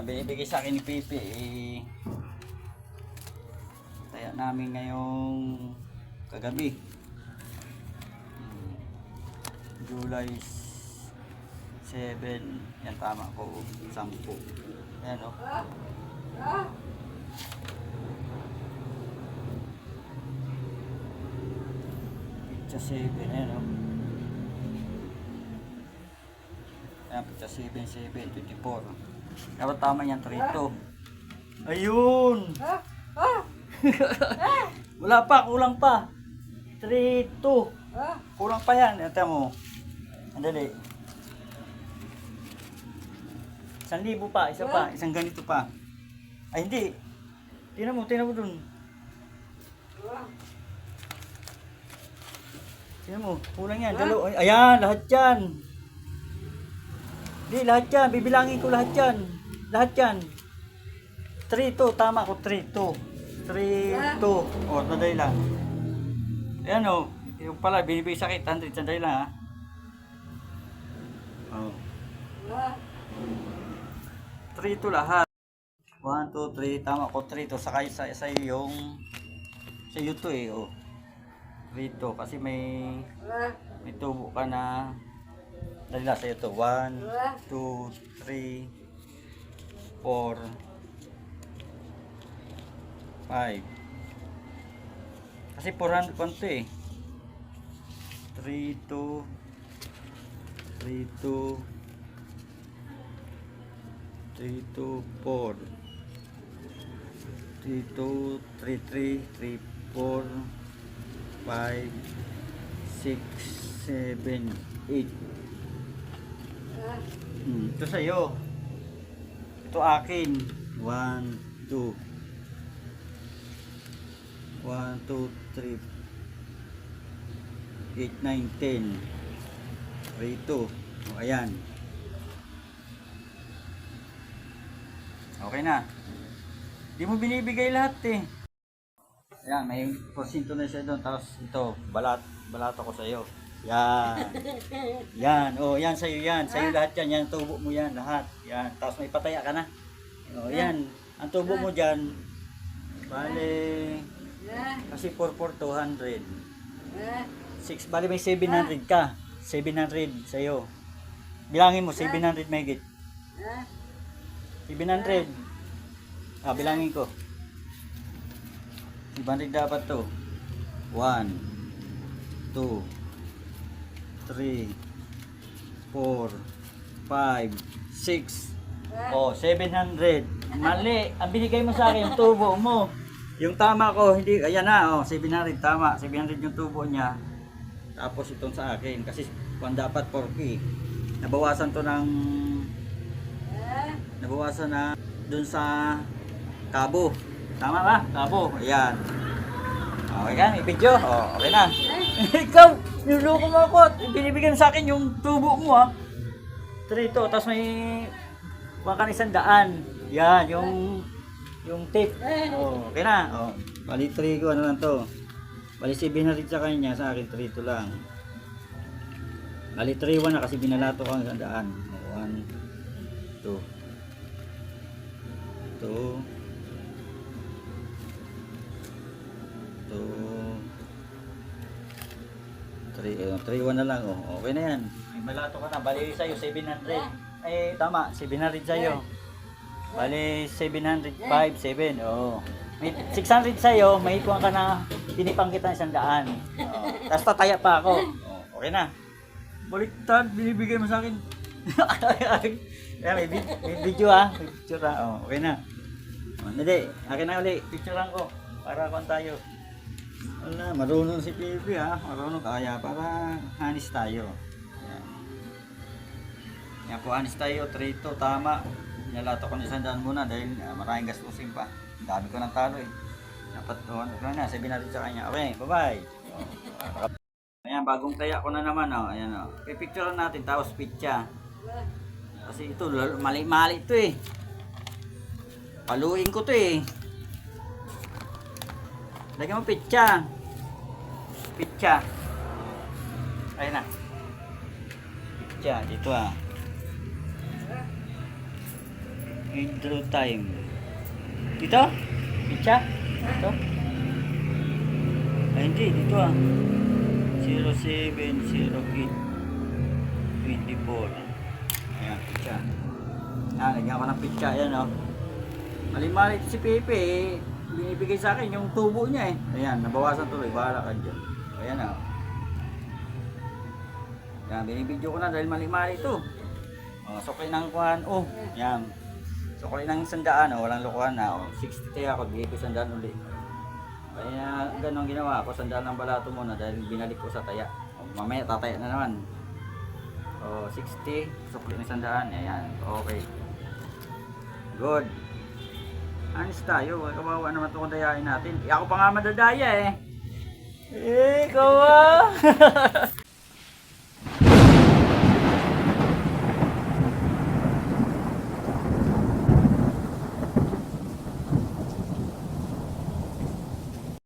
Ayan, binibigay sa akin ni Pipi. Eh, kaya namin ngayong kagabi. Hmm. July 7. Yan tama ko. 10. Ayan o. Pizza 7. Ayan o. Ayan, pizza 7, 7, 24. Dapat tama yan, 3 Ayun! Wala pa, kulang pa. 3, 2. Kulang pa yan. Ito mo. Andali. Isang libo pa, isa pa, isang ganito pa. Ay, hindi. Tingnan mo, tingnan mo dun. Tingnan mo, kulang yan. Dalo. Ay, ayan, lahat yan. Hindi, lahat yan. Bibilangin ko lahat yan. Lahat yan. 3 to, tama ko, 3 to. 3 to. O, sandali lang. Ayan o, yung pala, binibigay sa akin, 100, sandali lang ha. Oh. 3 to lahat. 1, 2, 3, tama ko 3 to. Saka sa, sa yung sa iyo to eh. Oh. 3 to. Kasi may may tubo ka na dali lang sa iyo to. 1, 2, 3, 4, 5. Kasi 400 pa eh. 3, 2, 3, 2, 3, 2, 4 3, 2, 3, 3, 3, 4 5 6, 7, 8 hmm, ito sa'yo ito akin 1, 2 1, 2, 3 8, 9, 10 3, 2 o ayan Okay na. Di mo binibigay lahat eh. Ayan, may porsinto na siya doon. Tapos ito, balat, balat ako sa'yo. Yan. Yan. Oh, yan sa'yo yan. Sa'yo lahat yan. Yan, tubo mo yan. Lahat. Yan. Tapos may pataya ka na. Oh, yan. Ang tubo mo dyan, bale, kasi 4 4 200. 6, bale may 700 ka. 700 sa'yo. Bilangin mo, 700 megit. 700. Ah, bilangin ko. 700 dapat to. 1, 2, 3, 4, 5, 6. Oh, 700. Mali. Ang binigay mo sa akin, yung tubo mo. Yung tama ko, hindi, ayan na, oh, 700, tama. 700 yung tubo niya. Tapos itong sa akin, kasi kung dapat 4K. Nabawasan to ng nabawasan na dun sa Cabo. Tama ba? Cabo. Ayan. Okay ka? May video? Oh, okay na. Ikaw, niloko mo ako at binibigyan sa akin yung tubo mo ah. Trito, tapos may baka isang daan. Yan, yung yung tape. Oh, okay na. Oh, bali trigo, ano lang to. Bali si na rin sa kanya, sa akin trito lang. Bali 3-1 na kasi binalato ko ang isang daan. 1, 2, 2, three, one na lang, oh. Okay na yan. May balato ka na. Bali sa'yo, 700. Eh, tama, 700 sa'yo. Bali, 700, 5, 7, oh. May 600 sa'yo, may ikuha ka na pinipang kita isang daan. Oh. Tapos tataya pa ako. Oh, okay na. Baliktad, binibigay mo sa akin. Yan, may, vid- may video ha. May picture ha. Oh, okay na. Oh, hindi, akin na uli. Picturean ko. Para kung tayo. Wala, marunong si Pipi ha. Marunong kaya para hanis tayo. Yan. Yan po, hanis tayo. Trito, tama. Nalato ko na isang muna dahil uh, maraming gastusin pa. Dami ko ng talo eh. Dapat doon. Ano na, sabi natin sa kanya. Okay, bye-bye. Oh, Ayan, bagong taya ko na naman. Oh. Ayan, oh. Pipicturean natin, tapos pitcha. Kasi ito, mali-mali ito eh. Paluin ko to eh. Lagyan mo pitcha. Pitcha. Ayun na. Pitcha, dito ah. Withdraw time. Dito? Pitsa? Dito? Ay, hindi. Dito ah. 0708 24. Ayan, pitsa. Ah, lagyan ko ng pitsa. Ayan oh. Malimalit si Pepe eh. Binibigay sa akin yung tubo niya eh. Ayan, nabawasan tuloy. Bahala ka dyan. Ayan oh. Yan, binibidyo ko na dahil mali-mali ito. Oh, sukli ng kuhan. Oh, yan. Sukli ng sandaan. Oh, walang lukuhan na. Oh, 60 tayo ako. Bigay ko sandaan ulit. Kaya ganun ginawa ko. Sandaan ng balato muna dahil binalik ko sa taya. Oh, mamaya tataya na naman. Oh, 60. Sukli ng sandaan. Ayan. Okay. Good. Anis tayo. Kawawa naman itong dayain natin. Eh, ako pa nga madadaya eh. Eh, ikaw ah.